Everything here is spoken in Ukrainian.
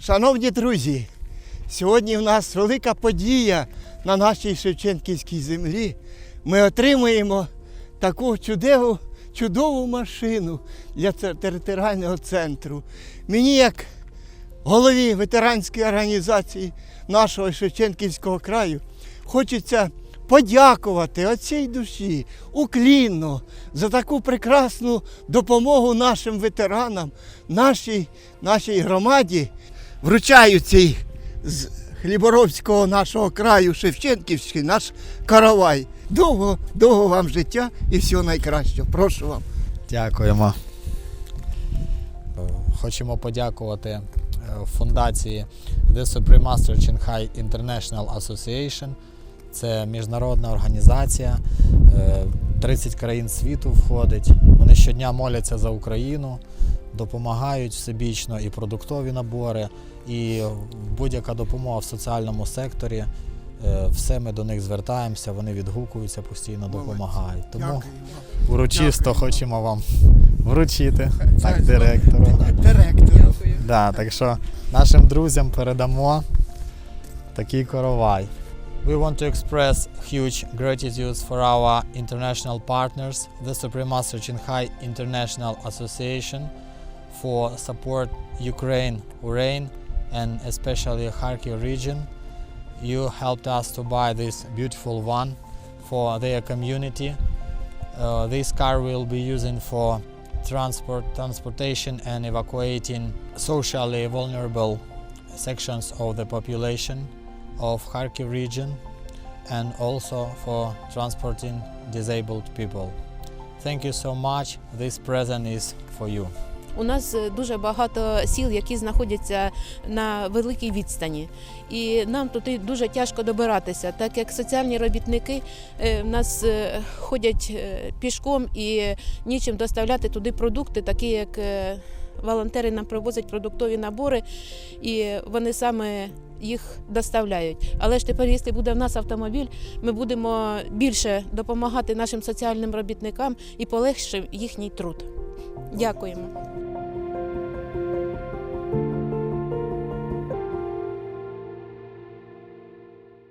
Шановні друзі, сьогодні в нас велика подія на нашій Шевченківській землі. Ми отримуємо таку чудову, чудову машину для територіального центру. Мені, як голові ветеранської організації нашого Шевченківського краю, хочеться подякувати от цій душі, уклінно за таку прекрасну допомогу нашим ветеранам, нашій, нашій громаді. Вручаю цей з Хліборобського нашого краю Шевченківський, наш каравай. Довго, довго вам життя і всього найкращого. Прошу вам. Дякуємо. Е, Хочемо подякувати е, фундації The Supreme Master Shanghai International Association. Це міжнародна організація, е, 30 країн світу входить. Вони щодня моляться за Україну, допомагають всебічно і продуктові набори, і будь-яка допомога в соціальному секторі. е, Все ми до них звертаємося, вони відгукуються, постійно допомагають. Тому урочисто хочемо вам вручити так, директору. Директору. Да, так що нашим друзям передамо такий коровай. We want to express huge gratitude for our international partners, the Supreme Master Shanghai International Association, for support Ukraine, Ukraine, and especially Kharkiv region. You helped us to buy this beautiful one for their community. Uh, this car will be using for transport, transportation and evacuating socially vulnerable sections of the population of Kharkiv region and also for transporting disabled people. Thank you so much. This present is for you. У нас е, дуже багато сіл, які знаходяться на великій відстані, і нам туди дуже тяжко добиратися, так як соціальні робітники е, в нас е, ходять пішком і нічим доставляти туди продукти, такі як волонтери нам привозять продуктові набори, і вони саме їх доставляють. Але ж тепер, якщо буде в нас автомобіль, ми будемо більше допомагати нашим соціальним робітникам і полегшимо їхній труд. Дякуємо.